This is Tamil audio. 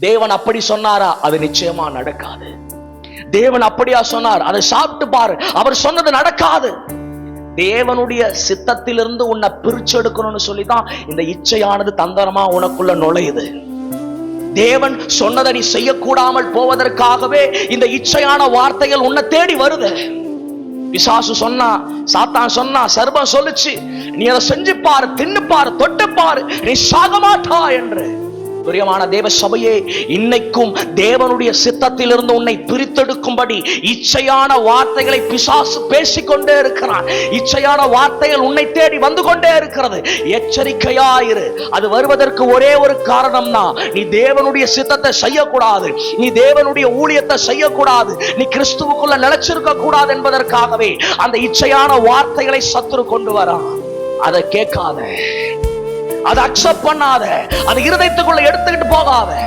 தேவன் அப்படி சொன்னாரா? அது நிச்சயமா நடக்காது. தேவன் அப்படியா சொன்னார்? அதை சாப்பிட்டு பாரு. அவர் சொன்னது நடக்காது. தேவனுடைய சித்தத்திலிருந்து உன்னை பிரிச்சு எடுக்கணும்னு சொல்லிதான் இந்த இச்சையானது தந்திரமா உனக்குள்ள நுழையுது. தேவன் சொன்னதை நீ செய்யக்கூடாமல் போவதற்காகவே இந்த இச்சையான வார்த்தைகள் உன்னை தேடி வருது. விசாசு சொன்னா சாத்தான் சொன்னா சர்பம் சொல்லுச்சு நீ அதை செஞ்சு பாரு தின்னு பாரு தொட்டு பாரு நீ சாக மாட்டா என்று. பிரியமான தேவ சபையே இன்னைக்கும் தேவனுடைய சித்தத்திலிருந்து உன்னை பிரித்தெடுக்கும்படி இச்சையான வார்த்தைகளை பிசாசு பேசிக்கொண்டே இருக்கிறான். இச்சையான வார்த்தைகள் உன்னை தேடி வந்து கொண்டே இருக்கிறது. எச்சரிக்கையாயிரு. அது வருவதற்கு ஒரே ஒரு காரணம் தான் நீ தேவனுடைய சித்தத்தை செய்யக்கூடாது. நீ தேவனுடைய ஊழியத்தை செய்யக்கூடாது. நீ கிறிஸ்துவுக்குள்ள நிலைச்சிருக்க கூடாது என்பதற்காகவே அந்த இச்சையான வார்த்தைகளை சத்துரு கொண்டு வரான். அதை கேட்காத. அதை அக்செப்ட் பண்ணாத. அதை இருதயத்துக்குள்ள எடுத்துக்கிட்டு போகாத.